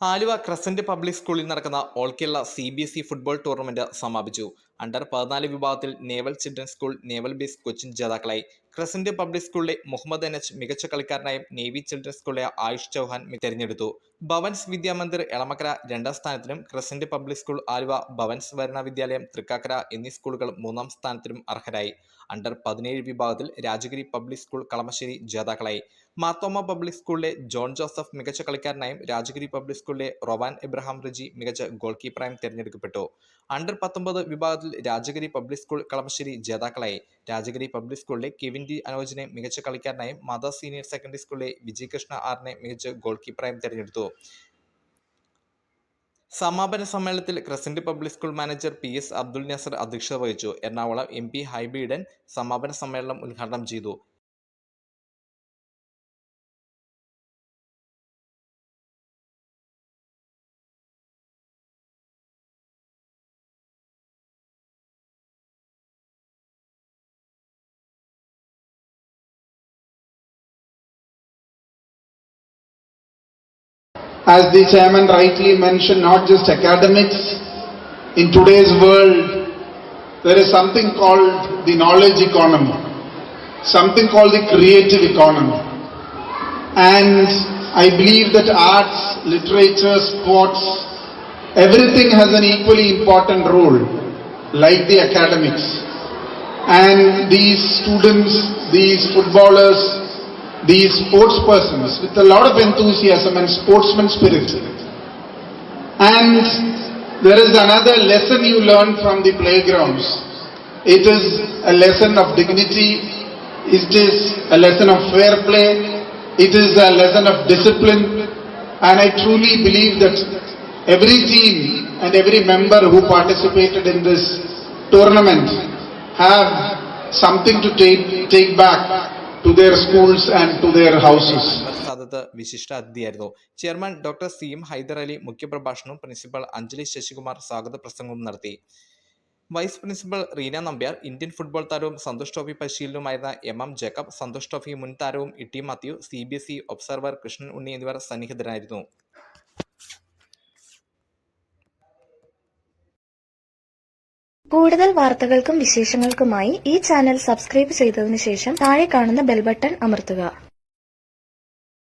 Aluva crescent public സ്കൂളിൽ നടക്കുന്ന all Kerala C B S E football tournament സമാപിച്ചു. Under പതിനാല് വിഭാഗത്തിൽ naval children school naval base Cochin ജേതാക്കളായി ക്രസന്റ് പബ്ലിക് സ്കൂളിലെ മുഹമ്മദ് അനസ് മികച്ച കളിക്കാരനായും നേവി ചിൽഡ്രൻ സ്കൂളിലെ ആയുഷ് ചൗഹാൻ തെരഞ്ഞെടുത്തു. ഭവൻസ് വിദ്യാമന്ദിർ എളമക്കര രണ്ടാം സ്ഥാനത്തിനും Crescent public school Aluva Bhavans Varuna Vidyalayam Thrikkakara എന്നീ സ്കൂളുകൾ മൂന്നാം സ്ഥാനത്തിനും അർഹരായി. അണ്ടർ പതിനേഴ് വിഭാഗത്തിൽ രാജഗിരി പബ്ലിക് സ്കൂൾ കളമശ്ശേരി ജേതാക്കളായി. മാർത്തോമ പബ്ലിക് സ്കൂളിലെ ജോൺ ജോസഫ് മികച്ച കളിക്കാരനായും രാജഗിരി പബ്ലിക് സ്കൂളിലെ റൊവാൻ എബ്രഹാം റിജി മികച്ച ഗോൾ കീപ്പറായും തിരഞ്ഞെടുക്കപ്പെട്ടു. അണ്ടർ പത്തൊമ്പത് വിഭാഗത്തിൽ രാജഗിരി പബ്ലിക് സ്കൂൾ കളമശ്ശേരി ജേതാക്കളായി. രാജഗിരി പബ്ലിക് സ്കൂളിലെ കെവിൻ ഡി അനോജിനെ മികച്ച കളിക്കാരനായും മദർ സീനിയർ സെക്കൻഡറി സ്കൂളിലെ വിജയകൃഷ്ണ ആറിനെ മികച്ച ഗോൾ കീപ്പറായും തിരഞ്ഞെടുത്തു. സമാപന സമ്മേളനത്തിൽ Crescent public school manager P S Abdul Nasar അധ്യക്ഷത വഹിച്ചു. എറണാകുളം എം പി ഹൈബിഡൻ സമാപന സമ്മേളനം ഉദ്ഘാടനം ചെയ്തു. As the chairman rightly mentioned, not just academics. In today's world, there is something called the knowledge economy, something called the creative economy. And I believe that arts, literature, sports, everything has an equally important role, like the academics. And these students, these footballers, these sports persons with a lot of enthusiasm and sportsman spirit. And there is another lesson you learn from the playgrounds. It is a lesson of dignity, it is a lesson of fair play, it is a lesson of discipline, and I truly believe that every team and every member who participated in this tournament have something to take, take back to their schools and to their houses. വിശിഷ്ട അതിഥിയായിരുന്നു. Chairman doctor C M Haider Ali മുഖ്യപ്രഭാഷണവും principal Anjali Sasikumar സ്വാഗത പ്രസംഗവും നടത്തി. Vice principal Reena Nambiar Indian football താരവും Santhosh trophy പരിശീലനവുമായിരുന്ന M M Jacob Santhosh trophy മുൻ താരവും Itty Mathew C B S E observer Krishnan Unni എന്നിവർ സന്നിഹിതരായിരുന്നു. കൂടുതൽ വാർത്തകൾക്കും വിശേഷങ്ങൾക്കുമായി ഈ ചാനൽ സബ്സ്ക്രൈബ് ചെയ്തതിനു ശേഷം താഴെ കാണുന്ന ബെൽ ബട്ടൺ അമർത്തുക.